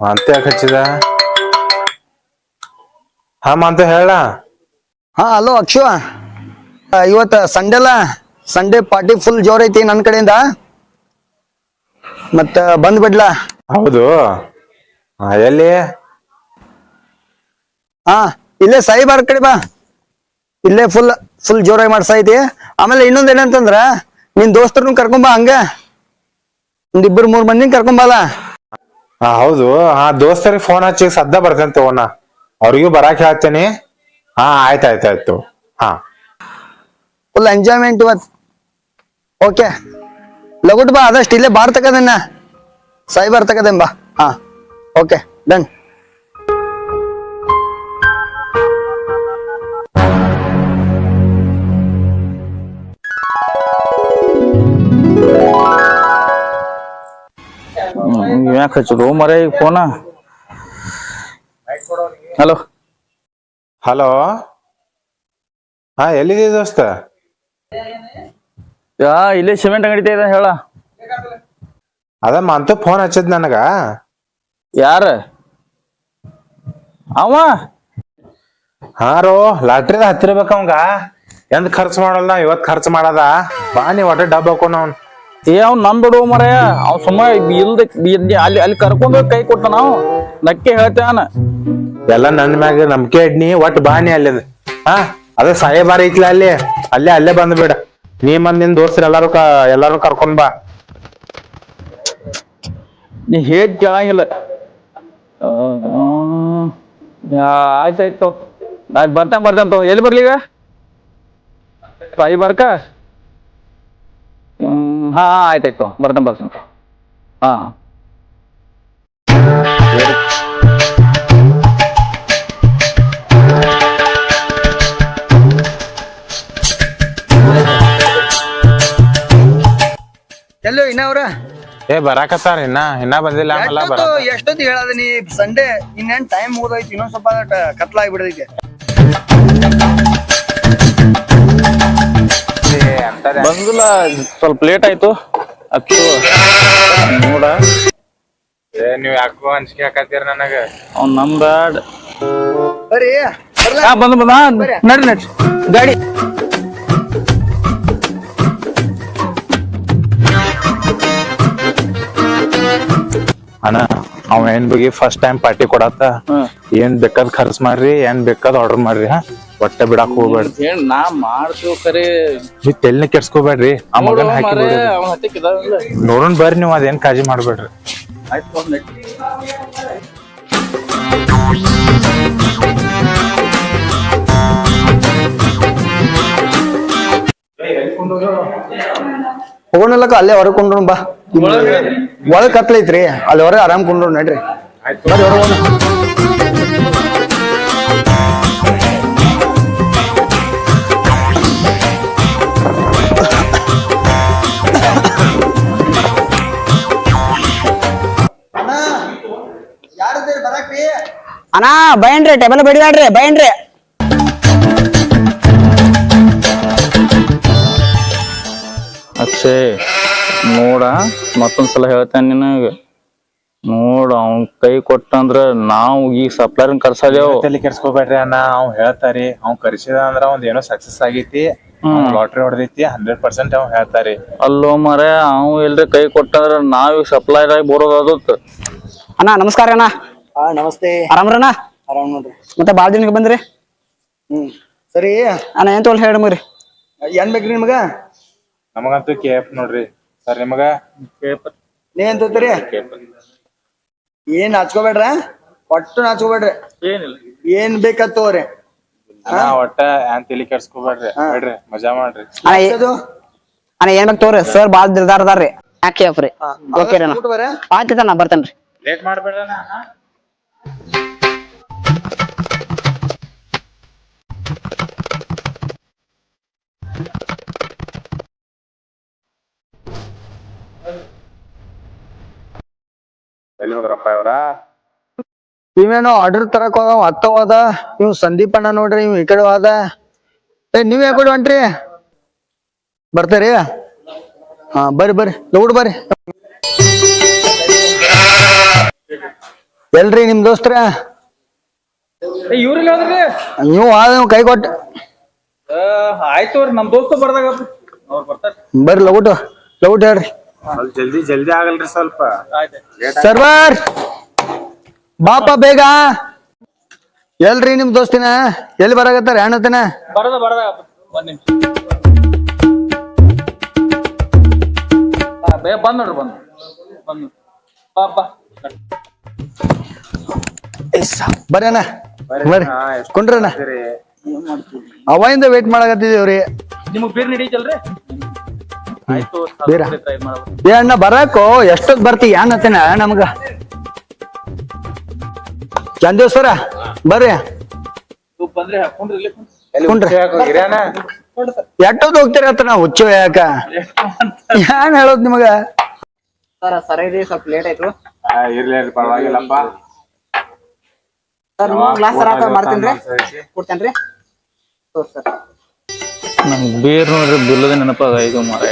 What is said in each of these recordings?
ಅಂತ ಯಾಕೆ ಹಚ್ಚಿದ? ಹಾ ಅಂತ ಹೇಳ. ಹಾ ಅಲೋ ಅಕ್ಷು. ಇವತ್ತು ಇವತ್ತ ಸಂಡೇ ಪಾರ್ಟಿ ಫುಲ್ ಜೋರ್ ಐತಿ ನನ್ನ ಕಡೆಯಿಂದ. ಮತ್ತ ಬಂದ್ಬಿಡ್ಲಾ ಹೌದು. ಹಾ, ಎಲ್ಲಿ? ಹಾ ಇಲ್ಲೇ ಸಾಯಿಬಾರ್ ಕಡೆ ಬಾ. ಇಲ್ಲೇ ಫುಲ್ ಫುಲ್ ಜೋರಾಗಿ ಮಾಡ್ಸಾ ಐತಿ ಆಮೇಲೆ ಇನ್ನೊಂದ್ ಏನಂತಂದ್ರ ನಿನ್ ದೋಸ್ತರ್ನು ಕರ್ಕೊಂಬಾ ಹಂಗ. ಒಂದ್ ಇಬ್ಬರು ಮೂರ್ ಮಂದಿನ ಕರ್ಕೊಂಬಲ್ಲ ಹಾ ಹೌದು. ಆ ದೋಸ್ತರಿಗೆ ಫೋನ್ ಹಚ್ಚಿ ಸದ್ದ ಬರ್ತೇನೆ ತಗೋಣ ಅವ್ರಿಗೂ ಬರಾಕ್ ಹೇಳ್ತೇನೆ. ಹಾ ಆಯ್ತಾಯ್ತಾಯ್ತು ಆಯ್ತ್ ಆಯ್ತು ಹಾ. ಫುಲ್ ಎಂಜಾಯ್ಮೆಂಟ್ ಇವತ್. ಓಕೆ ಲಗುಟ್ ಬಾ ಆದಷ್ಟು ಇಲ್ಲೇ ಬಾರ್ ತಗದನ್ನ ಸಾಯಿಬಾರ್ ತಗದೆನ್ ಬಾ. ಹಾ. ಓಕೆ ಡನ್ ಯಾಕೆ ಹಚ್ಚದು ಮರ ಈಗ ಫೋನ? ಹಲೋ? ಹಲೋ? ಹಾ ಎಲ್ಲಿದೆ ದೋಸ್ತ? ಯಾ ಇಲ್ಲೇ ಸಿಮೆಂಟ್ ಅಂಗಡಿ ಇದೆ ಹೇಳ. ಅದ ಮಂತು ಫೋನ್ ಹಚ್ಚದ್ ನನಗ. ಯಾರ? ಅವ? ಹಾ ರೋ ಲಾಟ್ರಿದ ಹತ್ತಿರ್ಬೇಕ ಅವಂಗ. ಎಂದ್ ಖರ್ಚು ಮಾಡಲ್ಲ ಇವತ್ ಖರ್ಚು ಮಾಡದ. ಬಾ ನೀ ಒಟ್ಟ ಡಬ್ ಹಾಕೋಣ ಅವ್ನ್. ಏ ಅವ್ನು ನಮ್ ಬಿಡು ಮರ ಅವ್ ಸುಮ್ಮ ಇಲ್ದ ಅಲ್ಲಿ ಅಲ್ಲಿ ಕರ್ಕೊಂಡು ಕೈ ಕೊಟ್ಟ ನಾವು. ನಕ್ಕೆ ಹೇಳ್ತೇನ ಎಲ್ಲ ನನ್ ಮ್ಯಾಗ ನಂಬಿಕೆ ಇಡ್ನಿ ಒಟ್ ಬಾಣಿ ಅಲ್ಲಿದ ಹಾ ಅದ ಸಾಹೇಬಾರ ಐತ್ಲ ಅಲ್ಲಿ. ಅಲ್ಲೇ ಅಲ್ಲೇ ಬಂದ್ ಬಿಡ. ನೀ ಮಂದ್ ನಿನ್ ದೋಸ್ತರು ಎಲ್ಲಾರು ಕ ಎಲ್ಲಾರು ಕರ್ಕೊಂಡ್ ಬಾ. ನೀ ಹೇಗ್ ಕೇಳಂಗಿಲ್ಲ. ಆಯ್ತಾಯ್ತು ನಾನ್ ಬರ್ತೇನೆ ಬರ್ತೇನೆ ಎಲ್ಲಿ ಬರ್ಲಿ ಈಗ? ಸಾಯಿ ಬರ್ಕ? ಹಾ ಹಾ, ಆಯ್ತಾಯ್ತು. ಬರ್ತೇನೆ ಬರ್ತೇನೆ. ಹಾ. ಎಲ್ಲೋ ಇನ್ನವ್ರ ಏ ಬರಾಕತ್ತಾರ ಇನ್ನ. ಇನ್ನ ಬಂದಿಲ್ಲ ಆಮೇಲೆ ಬರ ಎಷ್ಟೊತ್ತಿಗೆ ಹೇಳದ ನೀ? ಸಂಡೇ ಇನ್ನೇನ್ ಟೈಮ್ ಮುಗ್ದೈತಿ ಇನ್ನೊಂದ್ ಸ್ವಲ್ಪ ಕತ್ಲಾಗ್ಬಿಡೈತಿ ಬಂದಿಲ್ಲ ಸ್ವಲ್ಪ ಲೇಟ್ ಆಯ್ತು. ಅಕ್ಕಿ ನೋಡ. ಏ ನೀವ್ ಯಾಕೋ ಅಂಜಿಕೆ ಹಾಕತ್ತೀರ ನನಗ? ಅವ್ನ್ ನಮ್ ಬ್ಯಾಡ್. ಬಂದ ಬಂದು ನಡಿ ನಡಿ ಗಾಡಿ. ಅಣ್ಣ ಅವ ಏನ್ ಬಗ್ಗೆ ಫಸ್ಟ್ ಟೈಮ್ ಪಾರ್ಟಿ ಕೊಡತ್ತ. ಏನ್ ಬೇಕಾದ್ ಖರ್ಚ್ ಮಾಡ್ರಿ ಏನ್ ಬೇಕಾದ್ ಆರ್ಡರ್ ಮಾಡ್ರಿ ಹಾ? ಒಟ್ಟ ಬಿಡಾಕ್ ಹೋಗ್ಬೇಡ್ರಿ ಏನ್ ನಾ ಮಾಡ್ತೀವಿ ನೀವ್ ತೆಲ್ನ ಕೆಡ್ಸ್ಕೋಬೇಡ್ರಿ ಆ ಮಗನ್ ಹಾಕಿ ಮಾರ್ರೆ, ಬಿಡ್ರಿ. ಅವ್ನ್ ಹತ್ತಿಕ್ ಇದಾವಿಲ್ಲ. ನೋಡೋಣ ಬರ್ರಿ ನೀವು ಅದೇನ್ ಕಾಳಜಿ ಮಾಡ್ಬೇಡ್ರಿ ಆಯ್ತು. ಹೋಗೋಣಲ್ಲಕ್ಕ ಅಲ್ಲೇ ಹೊರಗೆ ಕೊಂಡ್ರು ಬಾ ಒಳಗ್ ಕತ್ಲೈತ್ರಿ ಅಲ್ಲಿ ಹೊರಗೆ ಆರಾಮ್ ಕೊಂಡ್ರು ನಡ್ರಿ ಬರ್ರಿ ಹೊರಗ್ ಹೋಗೋಣ. ಅಣ್ಣ ಬಯನ್ರಿ ಟೇಬಲ್ ಬಿಡಿದಾಡ್ರಿ ಬಯನ್ರಿ ಅಕ್ಷಯ್ ನೋಡ ಮತ್ತೊಂದ್ಸಲ ಹೇಳ್ತೇನೆ ನಿನಗ. ನೋಡ ಅವ್ನ್ ಕೈ ಕೊಟ್ಟಂದ್ರ ನಾವು ಈ ಸಪ್ಲೈರ್ ಕರ್ಸಲ್ಲಿ ತಲೆ ಕೆಡ್ಸ್ಕೊಬೇಡ್ರಿ ಅಣ್ಣ ಅವ್ ಹೇಳ್ತಾರಿ. ಅವ್ ಕರ್ಸಿದ ಅಂದ್ರ ಒಂದ್ ಏನೋ ಸಕ್ಸಸ್ ಆಗೈತಿ. ಲಾಟ್ರಿ ಹೊಡೆದೈತಿ ಹಂಡ್ರೆಡ್ ಪರ್ಸೆಂಟ್ ಅವ್ ಹೇಳ್ತಾರಿ. ಅಲ್ಲೋ ಮರೆ ಅವ್ ಇಲ್ರಿ ಕೈ ಕೊಟ್ಟಂದ್ರ ನಾವ್ ಈಗ ಸಪ್ಲೈರ್ ಆಗಿ ಬರೋದಾದತ್ ಅಣ್ಣ ನಮಸ್ಕಾರ ಅಣ್ಣ. ಹಾ ನಮಸ್ತೆ. ಆರಾಮ್ರಣ ಆರಾಮ್ ನೋಡ್ರಿ. ಮತ್ತೆ ಬಾಳ ದಿನಕ್ಕೆ ಬಂದ್ರಿ? ಹ್ಮ್. ಸರಿ. ಅಣ್ಣ ಏನ್ ತೋಲ್ ಹೇಳಿ ಮರಿ ಏನ್ ಬೇಕ್ರಿ ನಿಮಗ? ನಮಗಂತೂ ಕೇಪ್ ಎಫ್ ನೋಡ್ರಿ. ಸರ್ ನಿಮಗ? ನೀ ಏನ್ ಹಚ್ಕೋಬೇಡ್ರ ಒಟ್ಟು ನಾಚ್ಕೋಬೇಡ್ರಿ. ಏನಿಲ್ಲ. ಏನ್ ಬೇಕತ್ ತಗೋರಿ. ಅಣ್ಣ ಒಟ್ಟ ಏನ್ ತಲೆ ಕೆಡ್ಸ್ಕೊಬೇಡ್ರಿ. ಬೇಡ್ರಿ ಮಜಾ ಮಾಡ್ರಿ. ಅಣ್ಣ ಏ- ಅದು ಅಣ್ಣ ಏನ್ ಬೇಕು ತೋರಿ ಸರ್ ಬಾಳ ದಿಲ್ದಾರ್ ಅದಾರ್ರಿ. ಯಾಕೆ ಅಪ್ರಿ ಓಕೆ ರೀ. ಅಣ್ಣ. ಬರ್ತೇನ್ರಿ. ಲೇಟ್ ಮಾಡ್ಬೇಡ್ರಿ ಇವೇನೋ ಆರ್ಡರ್ ತರಕ್ ಹೋದ ಹತ್ತವ ಹೋದ? ಇವ್ ಸಂದೀಪ್ ಅಣ್ಣ ನೋಡ್ರಿ, ನೀವು ಈ ಕಡೆ ಹೋದ. ಏ, ನೀವ್ ಯಾಕಡೆ ಹೊಂಟ್ರಿ ಬರ್ತಾರಿ? ಹಾ, ಬರ್ರಿ ಬರ್ರಿ. ಲೌಡ್ ಬರ್ರಿ. ಎಲ್ರಿ ನಿಮ್ ದೋಸ್ತ್ರ? ಇವ್ರಿಲ್ಲ ಹೋದ್ರಿ? ನೀವು ಆದ ಕೈ ಕೊಟ್ಟು. ಆಯ್ತು ಅವ್ರಿ ನಮ್ ದೋಸ್ತ ಬರ್ದಾಗ ಅವ್ರು ಬರ್ತಾರ. ಬರ್ರಿ ಲಗುಟು ಲಗುಟ್ ಹೇಳ್ರಿ. ಜಲ್ದಿ ಜಲ್ದಿ ಆಗಲ್ರಿ ಸ್ವಲ್ಪ. ಸರ್ವರ್! ಬಾಪ ಬೇಗ. ಎಲ್ರಿ ನಿಮ್ ದೋಸ್ತಿನ? ಎಲ್ಲಿ ಬರಾಕತ್ತಾರ ಹೆಣ್ಣತನ ಬರದ ಬರದ. ಒಂದ್ ನಿಮಿಷ. ಬೇ ಬಂದ್ ನೋಡ್ರಿ ಬಂದ್. ಬಂದ್ ಬಾ ಬರ್ರಣ್ಣ ಬರ್ರಿ ಕುಂಡ್ರಣ್ಣ. ಅವಾಗಿಂದ ವೇಟ್ ಮಾಡಕತ್ತಿದೇವ್ರಿ ನಿಮಗ್ ಬೇರೆ ನಡೀತಲ್ರಿ ಆಯ್ತು ಬೀರ? ಏ ಅಣ್ಣ ಬರಾಕೋ. ಎಷ್ಟೊತ್ ಬರ್ತಿ? ನಮ್ಗ. ಚಂದೇಶ್ವರ ಬರ್ರಿ. ಹಾಕೊಂಡ್ರಿ ಇಲ್ಲಿ ಕುಂಡ್ರಿ. ಎಷ್ಟೊತ್ ಹೋಗ್ತೀರ ಅಂತ ನಾವು ಹುಚ್ಚು ಯಾಕ ಏನ್ ಹೇಳೋದ್ ನಿಮಗ? ಸರ್ ಸರಿ ಇದೆ ಸ್ವಲ್ಪ ಲೇಟ್ ಆಯ್ತು. ಇರ್ಲಿ ಪರವಾಗಿಲ್ಲಪ್ಪ. ಸರ್ ಮೂರ್ ಗ್ಲಾಸ್ ಸರ ಮಾಡ್ತೀನಿ ಕೊಡ್ತೇನ್ರಿ? ತೋರ್ ಸರ್ ನಂಗ್ ಬೀರ್ ನೋಡ್ರಿ ಬಿಲ್ಲದ ನೆನಪಾಗ ಇದು ಮಾರ.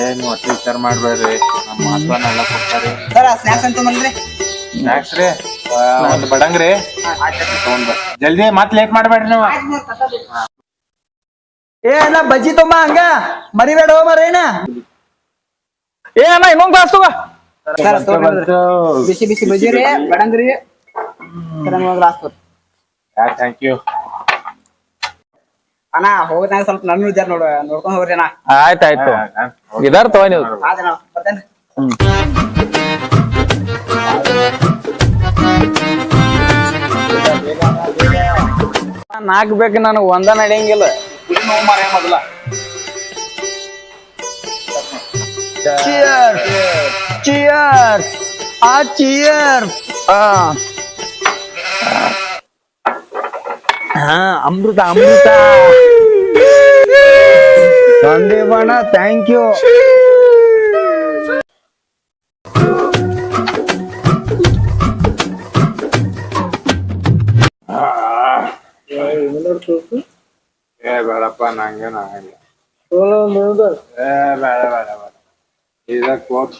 ಏನ್ ವಿಚಾರ ಮಾಡ್ಬೇಡ್ರಿ. ನಮ್ಮ ಮಹತ್ವನೆಲ್ಲ ಕೊಡ್ತಾರೆ. ಸರ್ ಸ್ನಾಕ್ಸ್ ಅಂತ ಬಂದ್ರಿ ಸ್ನಾಕ್ಸ್ ರೀ ಒಂದ್ ಬಡಂಗ್ರಿ. ಜಲ್ದಿ ಮತ್ ಲೇಟ್ ಮಾಡ್ಬೇಡ್ರಿ ನೀವು. ಏ ಅಣ್ಣ ಬಜ್ಜಿ ತೊಂಬ ಹಂಗ. ಮರಿಬೇಡ ಮರೇನ ಏ ಅಣ್ಣ ಇನ್ನೊಂದು ಗ್ಲಾಸ್ ತಗೋ. ಸರ್ ಬಿಸಿ ಬಿಸಿ ಬಜ್ಜಿ ರೀ ಬಡಂಗ್ರಿ ಗ್ಲಾಸ್ ಥ್ಯಾಂಕ್ ಯು ಅಣ್ಣ ಹೋಗ್ದಾಗ ಸ್ವಲ್ಪ ನನ್ನ ವಿಚಾರ ನೋಡ ನೋಡ್ಕೊಂಡ್ ಹೋಗ್ರಿ ಅಣ್ಣ ಆಯ್ತಾಯ್ತು ಇದಾರ ತಗೋ ನೀವು ಆದ್ರೆ ನಾವು ಬರ್ತೇನ್ರಿ ನಾಲ್ಕು ಬೇಕು ನನಗೆ ಒಂದ ನಡೆಯಂಗಿಲ್ಲ ಮೊದಲ ಚಿಯರ್ಸ್ ಚಿಯರ್ಸ್ ಆ ಚಿಯರ್ಸ್ ಆ ಹಾ ಅಮೃತ ಅಮೃತ ಸಂದೀಪಣ್ಣ ಥ್ಯಾಂಕ್ ಯು ಏ ಬೇಡಪ್ಪ ನಂಗೇನ ಆಗಲ್ಲ ಏ ಬೇಡ ಬೇಡ ಬೇಡ ಇದ ಕೋಟ್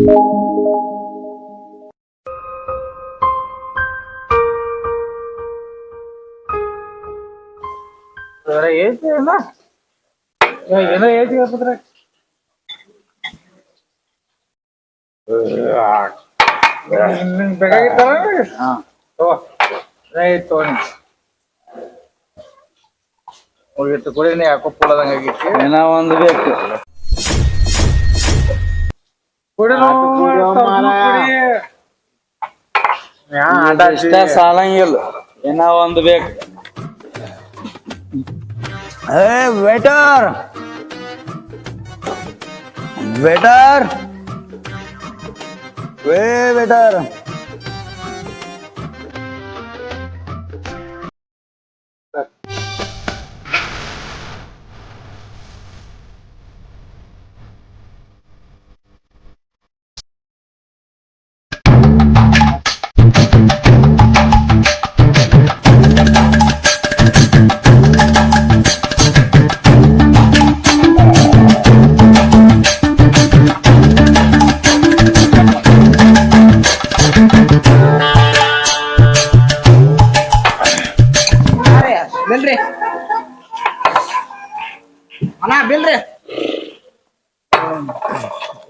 ತುಂಬಿತ್ ನಂದು ಏನೋ ಏಜ್ ಹೇಳ್ತಿದ್ರೆ ಹೋಗಿತ್ತು ಕುಡಿನಿ ಯಾಕೋ ಏನೋ ಒಂದು ಬೇಕು. ಇಷ್ಟ ಸಾಲಂಗಿಲ್ಲ ಏನೋ ಒಂದ್ ಬೇಕು ಏ ವೇಟರ್ ವೇಟರ್ ವೇ ವೇಟರ್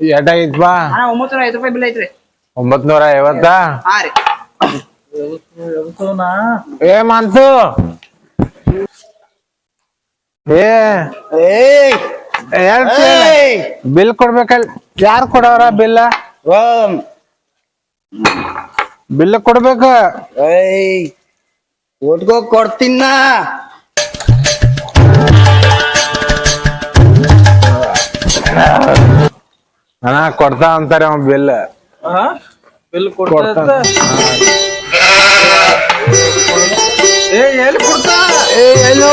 ಎಟ ಐತ್ಪಾ ಅಣ್ಣ ಒಂಬತ್ತು ನೂರ ಐದು ರೂಪಾಯಿ ಬಿಲ್ ಐತ್ರಿ. ಒಂಬತ್ ನೂರ ಐವತ್ತ? ಹಾ ರೀ. ಏ ಮಾನ್ಸು! ಏ ಏಯ್! ಬಿಲ್ ಕೊಡ್ಬೇಕಲ್ ಯಾರು ಕೊಡವ್ರ ಬಿಲ್? ಓಂ. ಬಿಲ್ ಕೊಡ್ಬೇಕ. ಏಯ್! ಓದ್ಕೋ ಕೊಡ್ತೀನ ಅಣ್ಣ ಕೊಡ್ತಾ ಅಂತಾರೆ ಅವ್ ಬಿಲ್ ಬಿಲ್ ಏ ಎಲ್ಲಿ ಕೊಡ್ತಾ? ಏ ಎಲ್ಲಿ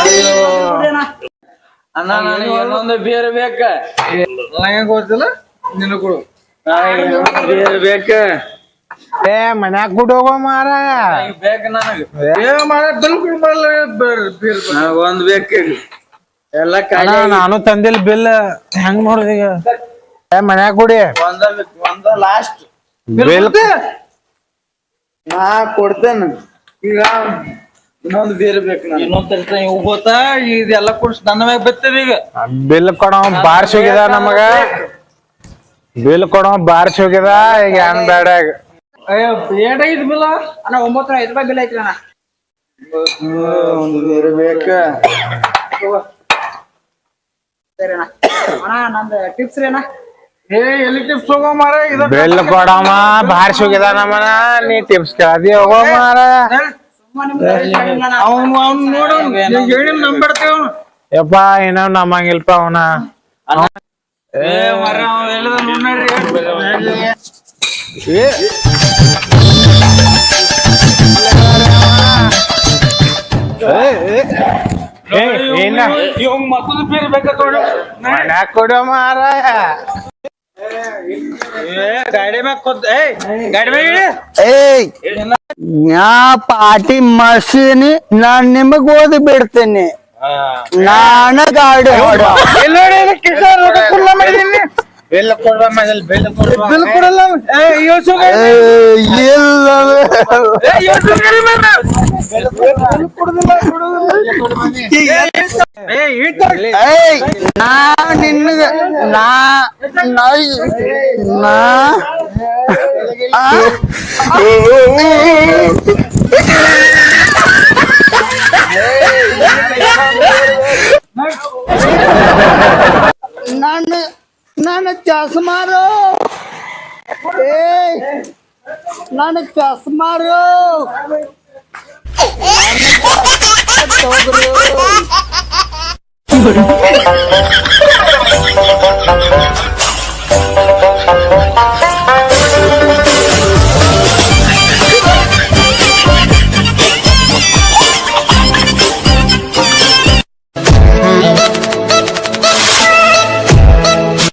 ಅಯ್ಯೋ? ಅಣ್ಣ ನನಗೆ ಇನ್ನೊಂದು ಬೇರೆ ಬೇಕ. ನನಗೆ ಗೊತ್ತಿಲ್ಲ ನಿನ್ನ ಕೊಡು. ಬೇರೆ ಬೇಕ. ಏ ಮನ್ಯಾಗ ಕೂಡ ಹೋಗೋ ಮಾರ ಬೇಕು ನನಗೆ. ಏ. ಮಾಡ ಬಿಲ್ ಕೊಡು ಮಾಡಲ್ಲ ಬೇರೆ ಬೇರೆ ಒಂದ್ ಬೇಕು ಎಲ್ಲ ಅಣ್ಣ ನಾನು ತಂದಿಲ್ಲ ಬಿಲ್ ಹೆಂಗ್ ನೋಡ್ರಿ ಈಗ? ಏ ಮನ್ಯಾಗ ಕೊಡಿ. ಒಂದ ಒಂದ ಲಾಸ್ಟ್ ಬಿಲ್ ನಾ ಕೊಡ್ತೇನೆ. ಈಗ ಇನ್ನೊಂದು ಬೇರೆ ಬೇಕು ನಾನು ಇನ್ನೊಂದ್ ಇವ್ ಗೊತ್ತಾ? ಇದೆಲ್ಲ ಕುಡ್ಸ್ ನನ್ನ ಮ್ಯಾಗ ಬರ್ತದ ಈಗ. ಬಿಲ್ ಕೊಡೋ ಬಾರ್ಸ್ ಹೋಗ್ಯದ ನಮಗ. ಬಿಲ್ ಕೊಡೋ ಬಾರ್ಸ್ ಹೋಗ್ಯದ ಈಗ ಹೆಂಗ್ ಬೇಡ ಈಗ. ಏಟ ಇದು ಬಿಲ್. ಅಣ್ಣ ಒಂಬತ್ತು ಐದು ರೂಪಾಯಿ ಬಿಲ್ ಐತಿ ಅಣ್ಣ. ಒಂದು ಬೇರೆ ಬೇಕ. ಸರಿ ಅಣ್ಣ ನಂದು ಟಿಪ್ಸ್ ರೀ ಅಣ್ಣ. ಏ ಎಲ್ಲಿ ಟಿಪ್ಸ್ ಹೋಗೋ ಮಾರ ಇದ ಬಿಲ್ ಕೊಡಮ್ಮ ಬಾರ್ಸ್ ಹೋಗ್ಯದ ನಮ್ಮನ. ನೀ ಟಿಪ್ಸ್ ಕೇಳದಿ ಹೋಗೋ ಮಾರ ಅವನು ಅವನು ನೋಡು ಹೇಳಿ ನಂಬಿಡ್ತೇವ ಯಪ್ಪ ಏನೋ ನಮ್ಮಂಗಿಲ್ಪ ಅವನ. ಏ ಮರ ಅವ ಹೇಳಿದ ನೋಡ್ರಿ ಏ. ಏನ ಇವಂಗ್ ಮತ್ತೊಂದು ಬೇರೆ ಬೇಕಾದ ಕೊಡೋ ಮಾರ ಏ ಗಾಡಿ ಮ್ಯಾಗ ಕೊದ್ ಏ ಗಾಡಿ ಮ್ಯಾಗ ಇಳಿ. ಏಯ್! ನಾ ಪಾಟಿ ಮಸೀನಿ ನಾನ್ ನಿಮಗ್ ಓದಿ ಬಿಡ್ತೇನೆ. ನಾನ ಗಾಡಿ ಹೊಡ ನೋಡಿ ಕಿಶೋರ್ ಕುಲ್ಲ ಮಾಡಿದೀನಿ? ಬಿಲ್ ಕೊಡ್ಬಾ ಮೊದಲ್ ಬಿಲ್ ಕೊಡ್ಬಾ ಬಿಲ್ ಕೊಡಲ್ಲ ಏ ಯೋಸು ಗಾಡಿ ಇಲ್ಲ ಏ ಯೋಸು ಗಾಡಿ ಮ್ಯಾಗ ಏ ಇಟ್ಟ ಏಯ್ ನಾ ನಿನ್ನಗ ನಾ ನಾ- ನಾ ಆ? ನನ್ನ ನನ್ನ ಚಸ್ಮಾರು ಏಯ್ ನನ್ನ ಚಸ್ಮಾರು ನನ್ನ ಚಸ್ಮಾ ತಗೋರು.